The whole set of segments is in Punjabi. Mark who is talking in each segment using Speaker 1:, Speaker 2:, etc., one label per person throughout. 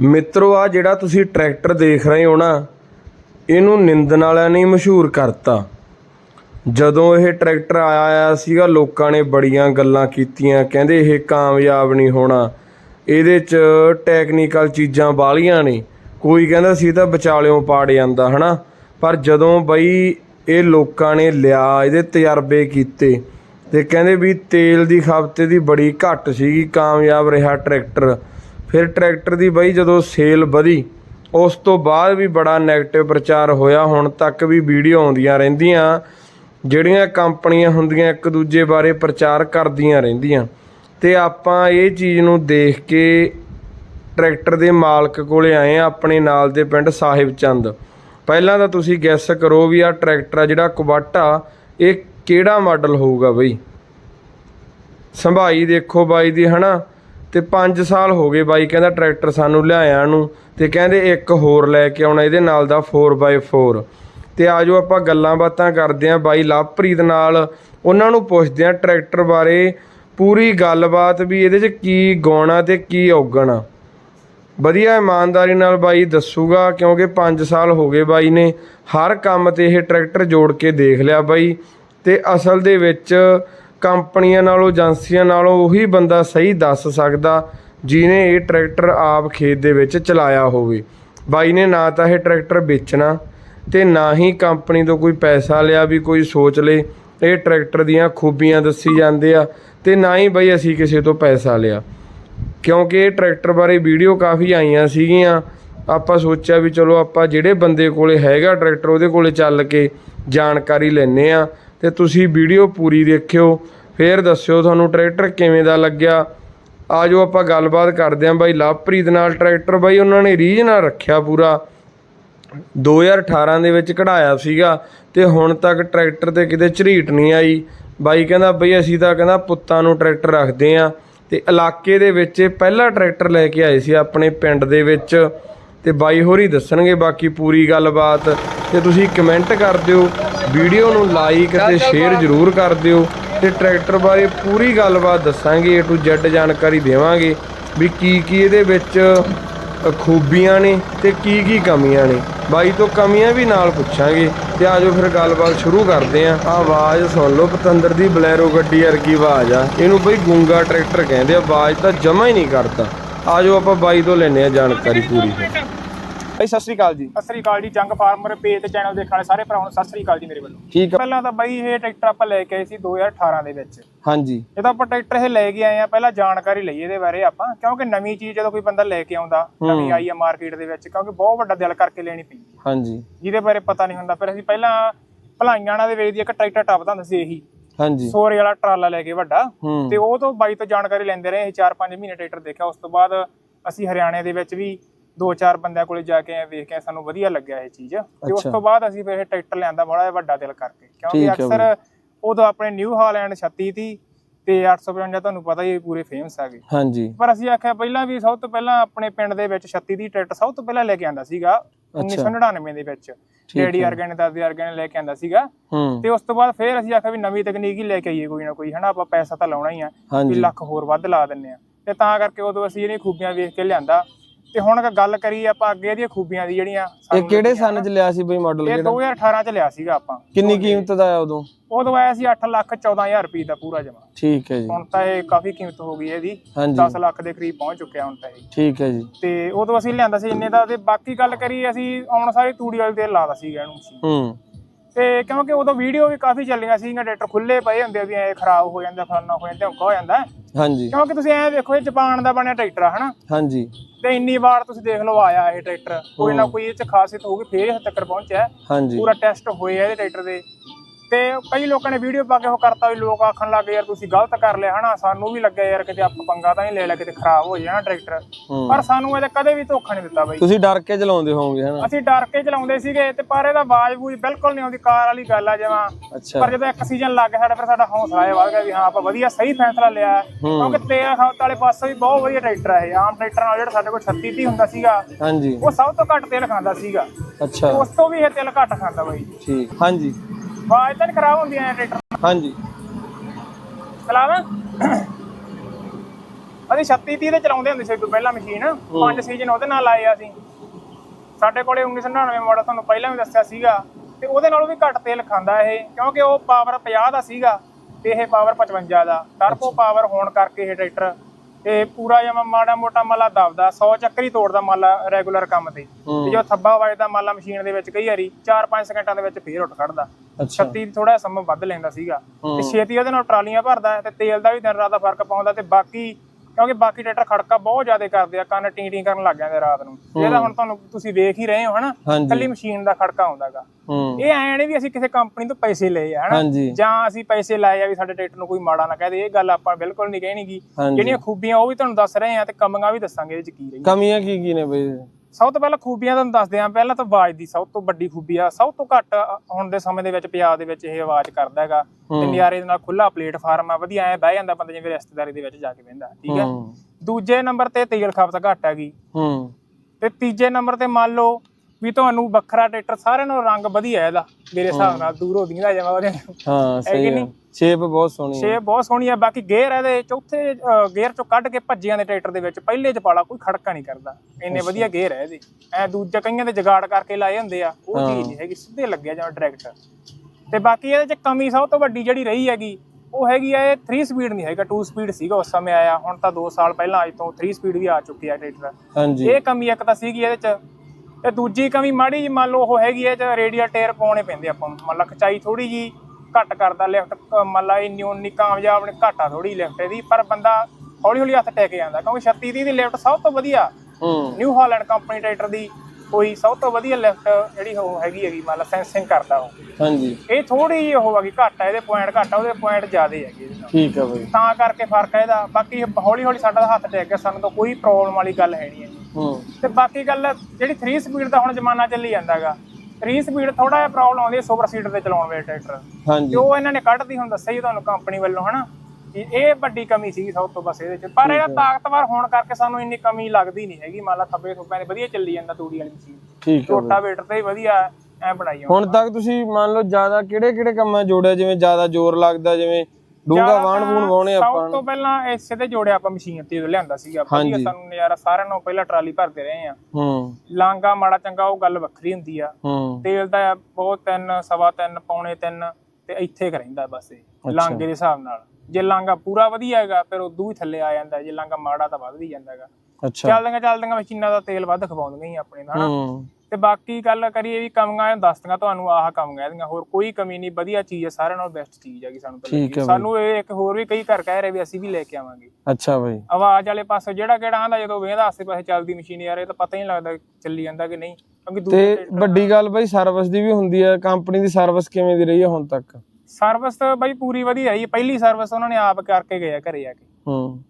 Speaker 1: ਮਿੱਤਰੋ ਆ ਜਿਹੜਾ ਤੁਸੀਂ ਟਰੈਕਟਰ ਦੇਖ ਰਹੇ ਹੋ ਨਾ, ਇਹਨੂੰ ਨਿੰਦਣ ਵਾਲਿਆਂ ਨੇ ਮਸ਼ਹੂਰ ਕਰਤਾ। ਜਦੋਂ ਇਹ ਟਰੈਕਟਰ ਆਇਆ ਸੀਗਾ, ਲੋਕਾਂ ਨੇ ਬੜੀਆਂ ਗੱਲਾਂ ਕੀਤੀਆਂ, ਕਹਿੰਦੇ ਇਹ ਕਾਮਯਾਬ ਨਹੀਂ ਹੋਣਾ। ਇਹਦੇ 'ਚ ਟੈਕਨੀਕਲ ਚੀਜ਼ਾਂ ਬਾਲੀਆਂ ਨੇ। ਕੋਈ ਕਹਿੰਦਾ ਸੀ ਤਾਂ ਵਿਚਾਲਿਓਂ ਪਾੜ ਜਾਂਦਾ, ਹਨਾ? ਪਰ ਜਦੋਂ ਬਈ ਇਹ ਲੋਕਾਂ ਨੇ ਲਿਆ, ਇਹਦੇ ਤਜਰਬੇ ਕੀਤੇ, ਤੇ ਕਹਿੰਦੇ ਵੀ ਤੇਲ ਦੀ ਖਪਤ ਦੀ ਬੜੀ ਘੱਟ ਸੀਗੀ, ਕਾਮਯਾਬ ਰਿਹਾ ਟਰੈਕਟਰ। ਫਿਰ ਟਰੈਕਟਰ ਦੀ ਬਈ ਜਦੋਂ ਸੇਲ ਵਧੀ, ਉਸ ਤੋਂ ਬਾਅਦ ਵੀ ਬੜਾ 네ਗੇਟਿਵ ਪ੍ਰਚਾਰ ਹੋਇਆ, ਹੁਣ ਤੱਕ ਵੀ ਵੀਡੀਓ ਆਉਂਦੀਆਂ ਰਹਿੰਦੀਆਂ, ਜਿਹੜੀਆਂ ਕੰਪਨੀਆਂ ਹੁੰਦੀਆਂ ਇੱਕ ਦੂਜੇ ਬਾਰੇ ਪ੍ਰਚਾਰ ਕਰਦੀਆਂ ਰਹਿੰਦੀਆਂ। ਤੇ ਆਪਾਂ ਇਹ ਚੀਜ਼ ਨੂੰ ਦੇਖ ਕੇ ਟਰੈਕਟਰ ਦੇ ਮਾਲਕ ਕੋਲੇ ਆਏ ਆ ਆਪਣੇ ਨਾਲ ਦੇ ਪਿੰਡ ਸਾਹਿਬ ਚੰਦ। ਪਹਿਲਾਂ ਤਾਂ ਤੁਸੀਂ ਗੈਸ ਕਰੋ ਵੀ ਆ ਟਰੈਕਟਰ ਆ ਜਿਹੜਾ ਕੁਬਾਟਾ ਇਹ ਕਿਹੜਾ ਮਾਡਲ ਹੋਊਗਾ ਬਈ? ਸੰਭਾਈ ਦੇਖੋ ਬਾਈ ਦੀ, ਹਨਾ? ਤੇ 5 ਸਾਲ ਹੋ ਗਏ ਬਾਈ, ਕਹਿੰਦਾ ਟਰੈਕਟਰ ਸਾਨੂੰ ਲਿਆਇਆ ਨੂੰ ਤੇ ਕਹਿੰਦੇ ਇੱਕ ਹੋਰ ਲੈ ਕੇ ਆਉਣਾ, ਇਹਦੇ ਨਾਲ ਦਾ 4x4 ਤੇ ਆਜੋ ਆਪਾਂ ਗੱਲਾਂ ਬਾਤਾਂ ਕਰਦੇ ਆਂ ਬਾਈ ਲਵਪ੍ਰੀਤ ਨਾਲ, ਉਹਨਾਂ ਨੂੰ ਪੁੱਛਦੇ ਆਂ ਟਰੈਕਟਰ ਬਾਰੇ ਪੂਰੀ ਗੱਲਬਾਤ ਵੀ ਇਹਦੇ 'ਚ ਕੀ ਗਾਉਣਾ ਤੇ ਕੀ ਔਗਣਾ ਵਧੀਆ ਇਮਾਨਦਾਰੀ ਨਾਲ ਬਾਈ ਦੱਸੂਗਾ, ਕਿਉਂਕਿ 5 ਸਾਲ ਹੋ ਗਏ ਬਾਈ ਨੇ ਹਰ ਕੰਮ ਤੇ ਇਹ ਟਰੈਕਟਰ ਜੋੜ ਕੇ ਦੇਖ ਲਿਆ ਬਾਈ। ਤੇ ਅਸਲ ਦੇ ਵਿੱਚ ਕੰਪਨੀਆਂ ਨਾਲੋਂ, ਏਜੰਸੀਆਂ ਨਾਲੋਂ ਉਹੀ ਬੰਦਾ ਸਹੀ ਦੱਸ ਸਕਦਾ ਜਿਨੇ ਇਹ ਟਰੈਕਟਰ ਆਪ ਖੇਤ ਦੇ ਵਿੱਚ ਚਲਾਇਆ ਹੋਵੇ। ਬਾਈ ਨੇ ਨਾ ਤਾਂ ਇਹ ਟਰੈਕਟਰ ਵੇਚਣਾ ਤੇ ਨਾ ਹੀ ਕੰਪਨੀ ਤੋਂ ਕੋਈ ਪੈਸਾ ਲਿਆ ਵੀ ਕੋਈ ਸੋਚ ਲੇ। ਇਹ ਟਰੈਕਟਰ ਦੀਆਂ ਖੂਬੀਆਂ ਦੱਸੀ ਜਾਂਦੇ ਆ ਤੇ ਨਾ ਹੀ ਬਈ ਅਸੀਂ ਕਿਸੇ ਤੋਂ ਪੈਸਾ ਲਿਆ। ਕਿਉਂਕਿ ਇਹ ਟਰੈਕਟਰ ਬਾਰੇ ਵੀਡੀਓ ਕਾਫੀ ਆਈਆਂ ਸੀਗੀਆਂ। ਆਪਾਂ ਸੋਚਿਆ ਵੀ ਚਲੋ ਆਪਾਂ ਜਿਹੜੇ ਬੰਦੇ ਕੋਲੇ ਹੈਗਾ ਟਰੈਕਟਰ ਉਹਦੇ ਕੋਲੇ ਚੱਲ ਕੇ ਜਾਣਕਾਰੀ ਲੈਣੇ ਆ। ਤੇ ਤੁਸੀਂ ਵੀਡੀਓ ਪੂਰੀ ਦੇਖਿਓ, ਫੇਰ ਦੱਸਿਓ ਤੁਹਾਨੂੰ ਟਰੈਕਟਰ ਕਿਵੇਂ ਦਾ ਲੱਗਿਆ। ਆਜੋ ਆਪਾਂ ਗੱਲਬਾਤ ਕਰਦੇ ਆਂ ਬਾਈ ਲਵਪ੍ਰੀਤ ਨਾਲ, ਟਰੈਕਟਰ ਬਾਈ ਉਹਨਾਂ ਨੇ ਰੀਝ ਨਾਲ ਰੱਖਿਆ ਪੂਰਾ। 2018 ਦੇ ਵਿੱਚ ਕਢਾਇਆ ਸੀਗਾ ਤੇ ਹੁਣ ਤੱਕ ਟਰੈਕਟਰ ਤੇ ਕਿਤੇ ਝਰੀਟ ਨਹੀਂ ਆਈ। ਬਾਈ ਕਹਿੰਦਾ ਬਈ ਅਸੀਂ ਤਾਂ ਕਹਿੰਦਾ ਪੁੱਤਾਂ ਨੂੰ ਟਰੈਕਟਰ ਰੱਖਦੇ ਆ ਤੇ ਇਲਾਕੇ ਦੇ ਵਿੱਚ ਇਹ ਪਹਿਲਾ ਟਰੈਕਟਰ ਲੈ ਕੇ ਆਏ ਸੀ ਆਪਣੇ ਪਿੰਡ ਦੇ ਵਿੱਚ। ਤੇ ਬਾਈ ਹੋਰੀ ਦੱਸਣਗੇ ਬਾਕੀ ਪੂਰੀ ਗੱਲਬਾਤ। ਤੇ ਤੁਸੀਂ ਕਮੈਂਟ ਕਰ ਦਿਓ ਵੀਡੀਓ ਨੂੰ ਲਾਈਕ ਤੇ ਸ਼ੇਅਰ ਜ਼ਰੂਰ ਕਰ ਦਿਓ ਤੇ ਟਰੈਕਟਰ ਬਾਰੇ ਪੂਰੀ ਗੱਲਬਾਤ ਦੱਸਾਂਗੇ A to Z ਜਾਣਕਾਰੀ ਦੇਵਾਂਗੇ ਵੀ ਕੀ ਕੀ ਇਹਦੇ ਵਿੱਚ ਖੂਬੀਆਂ ਨੇ ਤੇ ਕੀ ਕੀ ਕਮੀਆਂ ਨੇ। ਬਾਈ ਤੋਂ ਕਮੀਆਂ ਵੀ ਨਾਲ ਪੁੱਛਾਂਗੇ ਤੇ ਆਜੋ ਫਿਰ ਗੱਲਬਾਤ ਸ਼ੁਰੂ ਕਰਦੇ ਆਂ। ਆ ਆਵਾਜ਼ ਸੁਣ ਲਓ ਪਤੰਦਰ ਦੀ ਬਲੈਰੋ ਗੱਡੀ ਵਰਗੀ ਆਵਾਜ਼ ਆ। ਇਹਨੂੰ ਬਈ ਗੂੰਗਾ ਟਰੈਕਟਰ ਕਹਿੰਦੇ ਆ ਆਵਾਜ਼ ਤਾਂ ਜਮਾ ਹੀ ਨਹੀਂ ਕਰਦਾ। ਆਜੋ ਆਪਾਂ ਬਾਈ ਤੋਂ ਲੈਨੇ ਆ ਜਾਣਕਾਰੀ ਪੂਰੀ। ਸਤਿ ਸ੍ਰੀ ਅਕਾਲ ਜੀ।
Speaker 2: ਸਤਿ ਸ੍ਰੀ ਅਕਾਲ ਜੀ ਜੰਗ ਫਾਰਮਰ ਪੇਜ ਤੇ ਚੈਨਲ ਦੇਖਣ ਵਾਲੇ ਸਾਰੇ ਭਰਾਵਾਂ ਨੂੰ ਸਤਿ ਸ੍ਰੀ ਅਕਾਲ ਜੀ ਮੇਰੇ ਵੱਲੋਂ।
Speaker 1: ਠੀਕ ਆ।
Speaker 2: ਪਹਿਲਾਂ ਤਾਂ ਬਾਈ ਇਹ ਟਰੈਕਟਰ ਆਪਾਂ ਲੈ ਕੇ ਆਏ ਸੀ 2018 ਦੇ ਵਿੱਚ।
Speaker 1: ਹਾਂਜੀ।
Speaker 2: ਇਹ ਤਾਂ ਆਪਾਂ ਟਰੈਕਟਰ ਇਹ ਲੈ ਕੇ ਆਏ ਆ ਪਹਿਲਾਂ ਜਾਣਕਾਰੀ ਲਈ ਇਹਦੇ ਬਾਰੇ ਆਪਾਂ ਕਿਉਂਕਿ ਨਵੀਂ ਚੀਜ਼ ਜਦੋਂ ਕੋਈ ਬੰਦਾ ਲੈ ਕੇ ਆਉਂਦਾ ਨਵੀਂ ਆਈ ਆ ਮਾਰਕੀਟ ਦੇ ਵਿੱਚ ਕਿਉਂਕਿ ਬਹੁਤ ਵੱਡਾ ਦਿਲ ਕਰਕੇ ਲੈਣੀ ਪੈਂਦੀ ਹੈ
Speaker 1: ਹਾਂਜੀ।
Speaker 2: ਜਿਹਦੇ ਬਾਰੇ ਪਤਾ ਨਹੀਂ ਹੁੰਦਾ ਫਿਰ ਅਸੀਂ ਪਹਿਲਾਂ ਭਲਾਈਆਂ ਨਾਲ ਦੇ ਵੇਚਦੀ ਇੱਕ ਟਰੈਕਟਰ ਟੱਪਦਾ ਹੁੰਦਾ ਸੀ ਇਹੀ।
Speaker 1: ਹਾਂਜੀ।
Speaker 2: ਸੋਰੇ ਵਾਲਾ ਟਰਾਲਾ ਲੈ ਕੇ ਵੱਡਾ। ਤੇ ਉਹ ਤੋਂ ਬਾਈ ਤੋਂ ਜਾਣਕਾਰੀ ਲੈਂਦੇ ਰਹੇ 4-5 ਮਹੀਨੇ ਟਰੈਕਟਰ ਦੇਖਿਆ ਉਸ ਤੋਂ ਬਾਅਦ ਅਸੀਂ ਹਰਿਆਣੇ ਦੇ ਵਿੱਚ ਵੀ ਦੋ ਚਾਰ ਬੰਦਿਆਂ ਕੋਲੇ ਜਾ ਕੇ ਆਏ ਵੇਖ ਕੇ ਸਾਨੂੰ ਵਧੀਆ ਲੱਗਿਆ ਇਹ ਚੀਜ਼। ਤੇ ਉਸ। ਤੋਂ ਬਾਅਦ ਅਸੀਂ ਫਿਰ ਇਹ ਟਰੈਕਟਰ ਲਿਆਂਦਾ ਬੜਾ ਵੱਡਾ ਦਿਲ ਕਰਕੇ। ਕਿਉਂਕਿ ਅਕਸਰ ਉਦੋਂ ਆਪਣੇ ਨਿਊ ਹਾਲੈਂਡ 36 ਤੀ ਤੇ 855 ਤੁਹਾਨੂੰ ਪਤਾ ਹੀ ਹੈ ਪੂਰੇ ਫੇਮਸ ਹੈਗੇ
Speaker 1: ਹਾਂਜੀ।
Speaker 2: ਪਰ ਅਸੀਂ ਆਖਿਆ ਪਹਿਲਾਂ ਵੀ ਸਭ ਤੋਂ ਪਹਿਲਾਂ ਆਪਣੇ ਪਿੰਡ ਦੇ ਵਿੱਚ 36 ਦੀ ਟਰੈਕਟਰ ਸਭ ਤੋਂ ਪਹਿਲਾਂ ਲੈ ਕੇ ਆਂਦਾ ਸੀਗਾ 1999 ਦੇ ਵਿੱਚ। ਡੈਡੀ ਅਰਗਨ ਦਾਦੀ ਅਰਗਨ ਲੈ ਕੇ ਆਂਦਾ ਸੀਗਾ। ਤੇ ਉਸ ਤੋਂ ਬਾਅਦ ਫਿਰ ਅਸੀਂ ਆਖਿਆ ਵੀ ਨਵੀਂ ਤਕਨੀਕ ਹੀ ਲੈ ਕੇ ਆਈਏ ਕੋਈ ਨਾ ਕੋਈ ਹਨਾ ਆਪਾਂ ਪੈਸਾ ਤਾਂ ਲਾਉਣਾ ਹੀ ਆ ਵੀ ਲੱਖ ਹੋਰ ਵੱਧ ਲਾ ਦਿੰਨੇ ਆ। ਤੇ ਤਾਂ ਕਰਕੇ ਉਦੋਂ ਅਸੀਂ ਇਹਦੀਆਂ ਖੂਬੀਆਂ ਵੇਖ ਕੇ ਲਿਆਂਦਾ। ਤੇ ਹੁਣ ਗੱਲ ਕਰੀ ਆਪਾਂ ਅੱਗੇ ਇਹਦੀਆਂ ਖੂਬੀਆਂ ਦੀ ਜਿਹੜੀਆਂ
Speaker 1: ਇਹ
Speaker 2: ਸਾਨੂੰ
Speaker 1: ਕਿਹੜੇ ਸਨ ਚ ਲਿਆ ਸੀ ਬਈ ਮਾਡਲ
Speaker 2: ਇਹ
Speaker 1: ਕਿਹੜਾ?
Speaker 2: 2018 ਚ ਲਿਆ ਸੀਗਾ ਆਪਾਂ।
Speaker 1: ਕਿੰਨੀ ਕੀਮਤ ਦਾ ਆ ਉਦੋਂ?
Speaker 2: ਉਦੋਂ ਆਇਆ ਸੀ 8 ਲੱਖ 14000 ਰੁਪਏ ਦਾ ਪੂਰਾ ਜਮਾ।
Speaker 1: ਠੀਕ ਹੈ ਜੀ।
Speaker 2: ਹੁਣ ਤਾਂ ਇਹ ਕਾਫੀ ਕੀਮਤ ਹੋ ਗਈ ਇਹਦੀ।
Speaker 1: ਹਾਂਜੀ।
Speaker 2: 10 ਲੱਖ ਦੇ ਕਰੀਬ ਪਹੁੰਚ ਚੁੱਕਿਆ ਹੁਣ ਤਾਂ ਇਹ।
Speaker 1: ਠੀਕ ਹੈ ਜੀ।
Speaker 2: ਤੇ ਉਦੋਂ ਅਸੀਂ ਲਿਆਂਦਾ ਸੀ ਇੰਨੇ ਦਾ ਤੇ ਬਾਕੀ ਗੱਲ ਕਰੀ ਅਸੀਂ ਆਉਣ ਸਾਰੀ ਤੂੜੀ ਵਾਲੇ ਤੇਲ ਲਾਦਾ ਸੀਗਾ ਇਹਨੂੰ ਅਸੀਂ।
Speaker 1: ਹੂੰ।
Speaker 2: ਤੇ ਕਿਉਂਕਿ ਉਦੋਂ ਵੀਡੀਓ ਵੀ ਕਾਫੀ ਚੱਲੀਆਂ ਸੀਗੀਆਂ ਟਰੈਕਟਰ ਖੁੱਲੇ ਪਏ ਹੁੰਦੇ ਆ ਵੀ ਐ ਖਰਾਬ ਹੋ ਜਾਂਦਾ ਫਲਾਨਾ ਹੋ ਜਾਂਦਾ ਔਖਾ ਹੋ ਜਾਂਦਾ।
Speaker 1: ਹਾਂਜੀ।
Speaker 2: ਕਿਉਂਕਿ ਤੁਸੀਂ ਐ ਵੇਖੋ ਇਹ ਜਾਪਾਨ ਦਾ ਬਣਿਆ ਟਰੈਕਟਰ ਆ ਹਨਾ?
Speaker 1: ਹਾਂਜੀ।
Speaker 2: ਤੇ ਇੰਨੀ ਵਾਰ ਤੁਸੀਂ ਦੇਖ ਲਓ ਆਇਆ ਇਹ ਟਰੈਕਟਰ। ਕੋਈ ਨਾ ਕੋਈ ਇਹ ਚ ਖਾਸੀਅਤ ਹੋਊਗੀ ਫੇਰ ਇਹ ਤੱਕ ਪਹੁੰਚਿਆ। ਪੂਰਾ ਟੈਸਟ ਹੋਏ ਆ ਇਹਦੇ ਟਰੈਕਟਰ ਦੇ। ਤੇ ਕਈ ਲੋਕਾਂ ਨੇ ਵੀਡੀਓ ਪਾ ਕੇ ਉਹ ਕਰਤਾ ਵੀ ਲੋਕ ਆਖਣ ਲੱਗੇ ਯਾਰ ਤੁਸੀਂ ਗਲਤ ਕਰ ਲਿਆ ਹਨਾ ਸਾਨੂੰ ਵੀ ਲੱਗਿਆ ਯਾਰ ਕਿਤੇ ਆਪਾਂ ਪੰਗਾ ਤਾਂ ਨਹੀਂ ਲੈ ਲਿਆ ਕਿਤੇ ਖਰਾਬ ਹੋ ਜਾਣਾ ਟਰੈਕਟਰ ਪਰ ਸਾਨੂੰ ਇਹਦੇ ਕਦੇ ਵੀ ਧੋਖਾ ਨਹੀਂ ਦਿੱਤਾ ਬਾਈ।
Speaker 1: ਤੁਸੀਂ ਡਰ ਕੇ ਚਲਾਉਂਦੇ ਹੋਵੋਗੇ ਹਨਾ?
Speaker 2: ਅਸੀਂ ਡਰ ਕੇ ਚਲਾਉਂਦੇ ਸੀਗੇ ਤੇ ਪਰ ਇਹਦਾ ਆਵਾਜ਼ ਬੂਝ ਬਿਲਕੁਲ ਨਹੀਂ ਆਉਂਦੀ ਕਾਰ ਵਾਲੀ ਗੱਲ ਆ ਜਮਾਂ। ਪਰ ਜਦੋਂ ਇੱਕ ਸੀਜ਼ਨ ਲੱਗ ਗਿਆ ਸਾਡਾ ਫਿਰ ਸਾਡਾ ਹੌਸਲਾ ਇਹ ਵੱਧ ਗਿਆ ਵੀ ਹਾਂ ਆਪਾਂ ਵਧੀਆ ਸਹੀ ਫੈਸਲਾ ਲਿਆ। ਕਿਉਂਕਿ ਤੇਲ ਖਾਤ ਵਾਲੇ ਪਾਸੇ ਵੀ ਬਹੁਤ ਵਧੀਆ ਟਰੈਕਟਰ ਹੈ ਇਹ। ਆਮ ਟਰੈਕਟਰ ਨਾਲ ਜਿਹੜਾ ਸਾਡੇ ਕੋਲ 36 30 ਹੁੰਦਾ ਸੀਗਾ
Speaker 1: ਹਾਂਜੀ।
Speaker 2: ਉਹ ਸਭ ਤੋਂ ਘੱਟ ਤੇਲ ਖਾਂਦਾ ਸੀਗਾ।
Speaker 1: ਅੱਛਾ।
Speaker 2: ਉਸ ਤੋਂ ਵੀ ਇਹ ਤੇਲ ਘੱਟ ਖਾਂਦਾ ਬਾਈ।
Speaker 1: ਠੀਕ ਹਾਂਜੀ।
Speaker 2: ਆਵਾਜ਼ ਤਾਂ ਨੀ ਖਰਾਬ ਹੁੰਦੀ ਐ ਟਰੈਕਟਰ।
Speaker 1: ਹਾਂਜੀ।
Speaker 2: ਚਲਾਵਾਂ? ਅਸੀਂ 36 30 ਤੇ ਚਲਾਉਂਦੇ ਹੁੰਦੇ ਸੀ ਇਹ ਤੋਂ ਪਹਿਲਾਂ ਮਸ਼ੀਨ। ਪੰਜ ਸੀਜ਼ਨ ਉਹਦੇ ਨਾਲ ਲਾਏ ਆ ਅਸੀਂ। ਸਾਡੇ ਕੋਲੇ 1999 ਮਾਡਲ ਤੁਹਾਨੂੰ ਪਹਿਲਾਂ ਵੀ ਦੱਸਿਆ ਸੀਗਾ। ਤੇ ਉਹਦੇ ਨਾਲੋਂ ਵੀ ਘੱਟ ਤੇਲ ਖਾਂਦਾ ਇਹ ਕਿਉਂਕਿ ਉਹ ਪਾਵਰ 50 ਦਾ ਸੀਗਾ ਤੇ ਇਹ ਪਾਵਰ 55 ਦਾ। ਟਰਬੋ ਪਾਵਰ ਹੋਣ ਕਰਕੇ ਇਹ ਟਰੈਕਟਰ ਤੇ ਪੂਰਾ ਜਮਾ ਮਾੜਾ ਮੋਟਾ ਮੱਲਾ ਦਬਦਾ 100 ਚੱਕਰ ਹੀ ਤੋੜਦਾ ਮੱਲਾ ਰੈਗੂਲਰ ਕੰਮ ਤੇ। ਤੇ ਜੋ ਥੱਬਾ ਵੱਜਦਾ ਮੱਲਾ ਮਸ਼ੀਨ ਦੇ ਵਿੱਚ ਕਈ ਵਾਰੀ 4-5 ਸਕਿੰਟਾਂ ਦੇ ਵਿੱਚ ਫੇਰ ਉੱਠ ਖੜਦਾ।
Speaker 1: ਅੱਛਾ।
Speaker 2: 36 ਥੋੜਾ ਸਮਾਂ ਵੱਧ ਲੈਂਦਾ ਸੀਗਾ। ਤੇ ਛੇਤੀ ਉਹਦੇ ਨਾਲ ਟਰਾਲੀਆਂ ਭਰਦਾ ਤੇ ਤੇਲ ਦਾ ਵੀ ਦਿਨ ਰਾਤ ਦਾ ਫ਼ਰਕ ਪਾਉਂਦਾ ਤੇ ਬਾਕੀ ਕਿਉਂਕਿ ਬਾਕੀ ਟਰੈਕਟਰ ਖੜਕਾ ਬਹੁਤ ਜ਼ਿਆਦਾ ਕਰਦੇ ਆ ਕੰਨ ਟੀ ਟੀ ਕਰਨ ਲੱਗ ਜਾਂਦੇ ਰਾਤ ਨੂੰ। ਇਹਦਾ ਹੁਣ ਤੁਹਾਨੂੰ ਤੁਸੀਂ ਵੇਖ ਹੀ ਰਹੇ ਹੋ ਹਨਾ? ਕੱਲੀ ਮਸ਼ੀਨ ਦਾ ਖੜਕਾ ਆਉਂਦਾਗਾ।
Speaker 1: ਹੂੰ।
Speaker 2: ਇਹ ਐਂ ਨੀ ਵੀ ਅਸੀਂ ਕਿਸੇ ਕੰਪਨੀ ਤੋਂ ਪੈਸੇ ਲਏ ਆ ਹਨਾ? ਜਾਂ ਅਸੀਂ ਪੈਸੇ ਲਾਏ ਆ ਵੀ ਸਾਡੇ ਟਰੈਕਟਰ ਨੂੰ ਕੋਈ ਮਾੜਾ ਨਾ ਕਹਦੇ ਇਹ ਗੱਲ ਆਪਾਂ ਬਿਲਕੁਲ ਨਹੀਂ ਕਹਿਣੀਗੀ। ਜਿਹੜੀਆਂ ਖੂਬੀਆਂ ਉਹ ਵੀ ਤੁਹਾਨੂੰ ਦੱਸ ਰਹੇ ਆ ਤੇ ਕਮੀਆਂ ਵੀ ਦੱਸਾਂਗੇ ਇਹਦੇ ਚ ਕੀ ਰਹੀ
Speaker 1: ਕਮੀਆਂ ਕੀ ਕੀ ਨੇ ਬਈ?
Speaker 2: ਸਭ ਤੋਂ ਪਹਿਲਾਂ ਖੂਬੀਆਂ ਤੁਹਾਨੂੰ ਦੱਸਦੇ ਆ ਪਹਿਲਾਂ ਤਾਂ ਆਵਾਜ਼ ਦੀ ਸਭ ਤੋਂ ਵੱਡੀ ਖੂਬੀ ਆ। ਸਭ ਤੋਂ ਘੱਟ ਹੁਣ ਦੇ ਸਮੇਂ ਦੇ ਵਿੱਚ ਪੰਜਾਬ ਦੇ ਵਿੱਚ ਇਹ ਆਵਾਜ਼ ਕਰਦਾ ਹੈਗਾ। ਤੇ ਨਿਆਰੇ ਦੇ ਨਾਲ ਖੁੱਲਾ ਪਲੇਟਫਾਰਮ ਆ। ਵਧੀਆ ਐ ਬਹਿ ਜਾਂਦਾ ਬੰਦਾ ਜਿਵੇਂ ਰਿਸ਼ਤੇਦਾਰੀ ਦੇ ਵਿੱਚ ਜਾ ਕੇ ਬਹਿੰਦਾ। ਠੀਕ ਹੈ
Speaker 1: ਹੂੰ।
Speaker 2: ਦੂਜੇ ਨੰਬਰ ਤੇ ਤੇਲ ਖਪਤ ਘੱਟ ਹੈਗੀ।
Speaker 1: ਹੂੰ।
Speaker 2: ਤੇ ਤੀਜੇ ਨੰਬਰ ਤੇ ਮੰਨ ਲਓ ਵੀ ਤੁਹਾਨੂੰ ਵੱਖਰਾ ਟਰੈਕਟਰ ਸਾਰਿਆਂ ਨਾਲੋਂ ਰੰਗ ਵਧੀਆ ਇਹਦਾ ਮੇਰੇ ਹਿਸਾਬ ਨਾਲ ਦੂਰੋਂ ਦਿਖਦਾ ਜਾਵਾ ਉਹਦੇ।
Speaker 1: ਹਾਂ ਸਹੀ ਹੈ? ਸ਼ੇਪ ਬਹੁਤ ਸੋਹਣੀ ਹੈ।
Speaker 2: ਸ਼ੇਪ ਬਹੁਤ ਸੋਹਣੀ ਆ ਬਾਕੀ ਗੇਅਰ ਇਹਦੇ ਚੌਥੇ ਗੇਅਰ ਚੋਂ ਕੱਢ ਕੇ ਭੱਜਿਆਂ ਦੇ ਟਰੈਕਟਰ ਦੇ ਵਿੱਚ ਪਹਿਲੇ ਚ ਪਾਲਾ ਕੋਈ ਖੜਕਾ ਨਹੀਂ ਕਰਦਾ। ਇੰਨੇ ਵਧੀਆ ਗੇਅਰ ਹੈ ਇਹਦੇ। ਐ ਦੂਜੇ ਕਈਆਂ ਦੇ ਜਗਾੜ ਕਰਕੇ ਲਾਏ ਹੁੰਦੇ ਆ ਉਹ ਚੀਜ਼ ਨਹੀਂ ਹੈਗੀ ਸਿੱਧੇ ਲੱਗਿਆ ਜਿਵੇਂ ਡਾਇਰੈਕਟ ਤੇ ਬਾਕੀ ਇਹਦੇ ਚ ਕਮੀ ਸਭ ਤੋਂ ਵੱਡੀ ਜਿਹੜੀ ਰਹੀ ਹੈਗੀ ਉਹ ਹੈਗੀ ਆ ਇਹ 3 ਸਪੀਡ ਨਹੀਂ ਹੈਗਾ 2 ਸਪੀਡ ਸੀਗਾ ਉਸ ਸਮੇਂ ਆਇਆ ਹੁਣ ਤਾਂ 2 ਸਾਲ ਪਹਿਲਾਂ ਅੱਜ ਤੋਂ 3 ਸਪੀਡ ਵੀ ਆ ਚੁੱਕੀ ਆ ਟਰੈਕਟਰ।
Speaker 1: ਹਾਂਜੀ।
Speaker 2: ਇਹ ਕਮੀ ਇੱਕ ਤਾਂ ਸੀਗੀ ਇਹਦੇ ਚ ਤੇ ਦੂਜੀ ਕਮੀ ਮਾੜੀ ਜੀ ਮੰਨ ਲਓ ਉਹ ਹੈਗੀ ਹੈ ਚ ਰੇਡੀਅਲ ਟਾਇਰ ਪਾਉਣੇ ਪੈਂਦੇ ਆਪਾਂ ਨੂੰ। ਮੰਨ ਲਾ ਖਚਾਈ ਥੋੜੀ ਜੀ ਘੱਟ ਕਰਦਾ ਲਿਫਟ ਮੰਨ ਲਾ ਇੰਨੀ ਉਨੀ ਕਾਮਯਾਬ ਨੇ ਘਾਟਾ ਥੋੜੀ ਲਿਫਟ ਇਹਦੀ ਪਰ ਬੰਦਾ ਹੌਲੀ ਹੌਲੀ ਹੱਥ ਟੇਕ ਜਾਂਦਾ ਕਿਉਂਕਿ 36 30 ਦੀ ਲਿਫਟ ਸਭ ਤੋਂ ਵਧੀਆ।
Speaker 1: ਹੂੰ।
Speaker 2: ਨਿਊ ਹਾਲੈਂਡ ਕੰਪਨੀ ਟਰੈਕਟਰ ਦੀ ਕੋਈ ਸਭ ਤੋਂ ਵਧੀਆ ਲਿਫਟ ਜਿਹੜੀ ਉਹ ਹੈਗੀ ਹੈਗੀ ਮੰਨ ਲਾ ਸੈਂਸਿੰਗ ਕਰਦਾ ਉਹ।
Speaker 1: ਹਾਂਜੀ।
Speaker 2: ਇਹ ਥੋੜੀ ਜਿਹੀ ਉਹ ਹੈਗੀ ਘੱਟ ਹੈ ਇਹਦੇ ਪੁਆਇੰਟ ਘੱਟ ਆ ਉਹਦੇ ਪੁਆਇੰਟ ਜ਼ਿਆਦੇ ਹੈਗੇ ਇਹਦੇ ਨਾਲ।
Speaker 1: ਠੀਕ ਹੈ ਬਈ।
Speaker 2: ਤਾਂ ਕਰਕੇ ਫ਼ਰਕ ਹੈ ਇਹਦਾ। ਬਾਕੀ ਹੌਲੀ ਹੌਲੀ ਸਾਡਾ ਤਾਂ ਹੱਥ ਟੇਕ ਗਿਆ ਸਾਨੂੰ ਤਾਂ ਕੋਈ ਪ੍ਰੋਬਲਮ ਵਾਲੀ ਗੱਲ ਹੈ ਨਹੀਂ। ਹੈ
Speaker 1: ਹੂੰ।
Speaker 2: ਤੇ ਬਾਕੀ ਗੱਲ ਜਿਹੜੀ 3 ਸਪੀਡ ਦਾ ਹੁਣ ਜ਼ਮਾਨਾ ਚੱਲੀ ਜਾਂਦਾਗਾ 3 ਸਪੀਡ ਥੋੜਾ ਜਿਹਾ ਪ੍ਰੋਬਲਮ ਆਉਂਦੀ ਹੈ ਸੁਪਰ ਸੀਡਰ ਤੇ ਚਲਾਉਣ ਵੇਲੇ ਟਰੈਕਟਰ।
Speaker 1: ਹਾਂਜੀ।
Speaker 2: ਜੋ ਇਹਨਾਂ ਨੇ ਕੱਢਦੀ ਹੁਣ ਦੱਸਿਆ ਤੁਹਾਨੂੰ ਕੰਪਨੀ ਵੱਲੋਂ ਹਨਾ ਕਿ ਇਹ ਵੱਡੀ ਕਮੀ ਸੀ ਸਭ ਤੋਂ ਬਸ ਇਹਦੇ ਚ। ਪਰ ਇਹਦਾ ਤਾਕਤਵਰ ਹੋਣ ਕਰਕੇ ਸਾਨੂੰ ਇੰਨੀ ਕਮੀ ਲੱਗਦੀ ਨਹੀਂ ਹੈਗੀ ਮੰਨ ਲਾ ਥੱਬੇ ਥੁੱਬਿਆਂ ਦੇ ਵਧੀਆ ਚੱਲੀ ਜਾਂਦਾ ਤੂੜੀ ਵਾਲੀ ਮਸ਼ੀਨ
Speaker 1: ਠੀਕ ਹੈ ਬਈ।
Speaker 2: ਰੋਟਾਵੇਟਰ ਤੇ ਵਧੀਆ ਐ ਬਣਾਈ
Speaker 1: ਹੁਣ ਤੱਕ ਤੁਸੀਂ ਮੰਨ ਲਓ ਜ਼ਿਆਦਾ ਕਿਹੜੇ ਕਿਹੜੇ ਕੰਮਾਂ ਜੋੜਿਆ ਜਿਵੇਂ ਜ਼ਿਆਦਾ ਜ਼ੋਰ ਲੱਗਦਾ ਜਿਵੇਂ ਡੂੰਗਾ ਵਾਣ ਵੂਣ ਵਾਉਣੇ ਆਪਾਂ
Speaker 2: ਸਭ ਤੋਂ ਪਹਿਲਾਂ ਇਸੇ ਤੇ ਜੋੜਿਆ ਆਪਾਂ ਮਸ਼ੀਨ ਤੇ ਜਦੋਂ ਲਿਆਂਦਾ ਸੀਗਾ। ਵਧੀਆ ਸਾਨੂੰ ਨਜ਼ਾਰਾ ਸਾਰਿਆਂ ਨੂੰ ਪਹਿਲਾਂ ਟਰਾਲੀ ਭਰਦੇ ਰਹੇ ਆ
Speaker 1: ਹੂੰ।
Speaker 2: ਲਾਂਗਾ ਮਾੜਾ ਚੰਗਾ ਉਹ ਗੱਲ ਵੱਖਰੀ ਹੁੰਦੀ ਆ। ਤੇਲ ਦਾ ਬਹੁਤ ਤਿੰਨ ਸਵਾ ਤਿੰਨ ਪੌਣੇ ਤਿੰਨ ਤੇ ਇੱਥੇ ਕ ਰਹਿੰਦਾ ਬਸ ਇਹ ਲਾਂਗੇ ਦੇ ਹਿਸਾਬ ਨਾਲ। ਜੇ ਲਾਂਗਾ ਪੂਰਾ ਵਧੀਆ ਹੈਗਾ ਫਿਰ ਉਦੋਂ ਹੀ ਥੱਲੇ ਆ ਜਾਂਦਾ। ਜੇ ਲਾਂਗਾ ਮਾੜਾ ਤਾਂ ਵੱਧ ਵੀ ਜਾਂਦਾ ਹੈਗਾ।
Speaker 1: ਅੱਛਾ।
Speaker 2: ਚੱਲਦੀਆਂ ਚੱਲਦੀਆਂ ਮਸ਼ੀਨਾਂ ਦਾ ਤੇਲ ਵੱਧ ਖਵਾਉਂਦੀਆਂ ਹੀ ਆਪਣੇ ਨਾਲ ਹਨਾ?
Speaker 1: ਹੂੰ।
Speaker 2: ਤੇ ਬਾਕੀ ਗੱਲ ਕਰੀਏ ਵੀ ਕਮੀਆਂ ਦੱਸਦੀਆਂ ਤੁਹਾਨੂੰ ਆਹ ਕਮੀਆਂ ਇਹਦੀਆਂ ਹੋਰ ਕੋਈ ਕਮੀ ਨਹੀਂ ਵਧੀਆ ਚੀਜ਼ ਹੈ ਸਾਰਿਆਂ ਨਾਲੋਂ ਬੈਸਟ ਚੀਜ਼ ਹੈਗੀ ਸਾਨੂੰ ਤਾਂ
Speaker 1: ਠੀਕ
Speaker 2: ਲੱਗੀ। ਸਾਨੂੰ ਇਹ ਇੱਕ ਹੋਰ ਵੀ ਕਈ ਘਰ ਕਹਿ ਰਹੇ ਵੀ ਅਸੀਂ ਵੀ ਲੈ ਕੇ ਆਵਾਂਗੇ।
Speaker 1: ਅੱਛਾ ਬਈ।
Speaker 2: ਆਵਾਜ਼ ਵਾਲੇ ਪਾਸੇ ਜਿਹੜਾ ਕਿਹੜਾ ਆਂਦਾ ਜਦੋਂ ਵੇਂਦਾ ਆਸੇ ਪਾਸੇ ਚੱਲਦੀ ਮਸ਼ੀਨ ਯਾਰ ਇਹ ਤਾਂ ਪਤਾ ਹੀ ਨਹੀਂ ਲੱਗਦਾ ਚੱਲੀ ਜਾਂਦਾ ਕਿ ਨਹੀਂ ਕਿਉਂਕਿ ਦੂਜੇ
Speaker 1: ਤੇ ਵੱਡੀ ਗੱਲ ਬਈ ਸਰਵਿਸ ਦੀ ਵੀ ਹੁੰਦੀ ਹੈ ਕੰਪਨੀ ਦੀ ਸਰਵਿਸ ਕਿਵੇਂ ਦੀ ਰਹੀ ਹੈ ਹੁਣ ਤੱਕ?
Speaker 2: ਸਰਵਿਸ ਤਾਂ ਬਾਈ ਪੂਰੀ ਵਧੀਆ ਰਹੀ ਹੈ। ਪਹਿਲੀ ਸਰਵਿਸ ਉਹਨਾਂ ਨੇ ਆਪ ਕਰਕੇ ਗਏ ਆ ਘਰੇ ਆ ਕੇ।
Speaker 1: ਹੂੰ।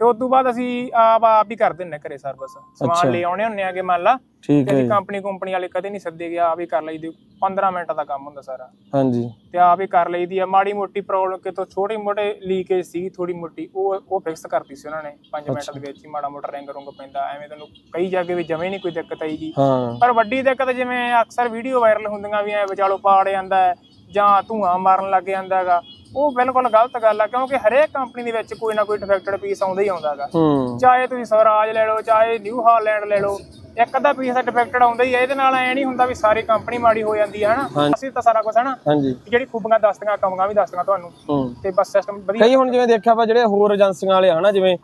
Speaker 2: ਤੇ ਉਸ ਤੋਂ ਬਾਅਦ ਅਸੀਂ ਆਪ ਆਪ ਹੀ ਕਰ ਦਿੰਨੇ ਘਰੇ ਸਰਵਿਸ ਸਮਾਨ ਲੈ ਆਉਣੇ ਹੁੰਨੇ ਆਗੇ ਮੰਨ ਲਾ।
Speaker 1: ਠੀਕ ਹੈ।
Speaker 2: ਕੰਪਨੀ ਕੰਪਨੀ ਵਾਲੇ ਕਦੇ ਨਹੀਂ ਸੱਦੇ ਗਿਆ ਆਪ ਹੀ ਕਰ ਲਈਦੀ। 15 ਮਿੰਟ ਦਾ ਕੰਮ ਹੁੰਦਾ ਸਾਰਾ।
Speaker 1: ਹਾਂਜੀ।
Speaker 2: ਤੇ ਆਪ ਹੀ ਕਰ ਲਈਦੀ ਆ। ਮਾੜੀ ਮੋਟੀ ਪ੍ਰੋਬਲਮ ਕਿਤੋਂ ਛੋਟੀ ਮੋਟੇ ਲੀਕੇਜ ਸੀ ਥੋੜੀ ਮੋਟੀ ਉਹ ਉਹ ਫਿਕਸ ਕਰਤੀ ਸੀ ਉਹਨਾਂ ਨੇ 5 ਮਿੰਟ ਦੇ ਵਿੱਚ ਹੀ। ਮਾੜਾ ਮੋਟਾ ਰਿੰਗ ਰੁੰਗ ਪੈਂਦਾ। ਐਵੇਂ ਤੈਨੂੰ ਕਈ ਜਗ੍ਹਾ ਵੀ ਜਮੇ ਨਹੀਂ ਕੋਈ ਦਿੱਕਤ ਆਈਗੀ। ਪਰ ਵੱਡੀ ਦਿੱਕਤ ਜਿਵੇਂ ਅਕਸਰ ਵੀਡੀਓ ਵਾਇਰਲ ਹੁੰਦੀਆਂ ਵੀ ਐ ਵਿਚਾਲੋ ਪਾੜ ਜਾਂਦਾ ਜਾਂ ਧੂਆਂ ਮਾਰਨ ਲੱਗ ਜਾਂਦਾ ਹੈਗਾ। ਉਹ ਬਿਲਕੁਲ ਗਲਤ ਗੱਲ ਆ ਕਿਉਂਕਿ ਹਰੇਕ ਕੰਪਨੀ ਦੇ ਵਿੱਚ ਕੋਈ ਨਾ ਕੋਈ ਡਿਫੈਕਟਡ ਪੀਸ ਆਉਂਦਾ ਹੀ ਆਉਂਦਾ ਹੈਗਾ
Speaker 1: ਹੂੰ।
Speaker 2: ਚਾਹੇ ਤੁਸੀਂ ਸਵਰਾਜ ਲੈ ਲਓ ਚਾਹੇ ਨਿਊ ਹਾਲੈਂਡ ਲੈ ਲਓ ਇੱਕ ਅੱਧਾ ਪੀਸ ਦਾ ਡਿਫੈਕਟਡ ਆਉਂਦਾ ਹੀ ਹੈ ਇਹਦੇ ਨਾਲ ਐ ਨਹੀਂ ਹੁੰਦਾ ਵੀ ਸਾਰੀ ਕੰਪਨੀ ਮਾੜੀ ਹੋ ਜਾਂਦੀ ਹੈ ਹਨਾ? ਅਸੀਂ ਤਾਂ ਸਾਰਾ ਕੁਝ ਹਨਾ?
Speaker 1: ਹਾਂਜੀ।
Speaker 2: ਜਿਹੜੀ ਖੂਬੀਆਂ ਦੱਸਦੀਆਂ ਕਮੀਆਂ ਵੀ ਦੱਸਦੀਆਂ ਤੁਹਾਨੂੰ।
Speaker 1: ਹੂੰ।
Speaker 2: ਤੇ ਬਸ ਸਿਸਟਮ ਵਧੀਆ
Speaker 1: ਕਈ ਹੁਣ ਜਿਵੇਂ ਦੇਖਿਆ ਆਪਾਂ ਜਿਹੜੇ ਹੋਰ ਏਜੰਸੀਆਂ ਵਾਲੇ ਹਨਾ ਜਿਵੇਂ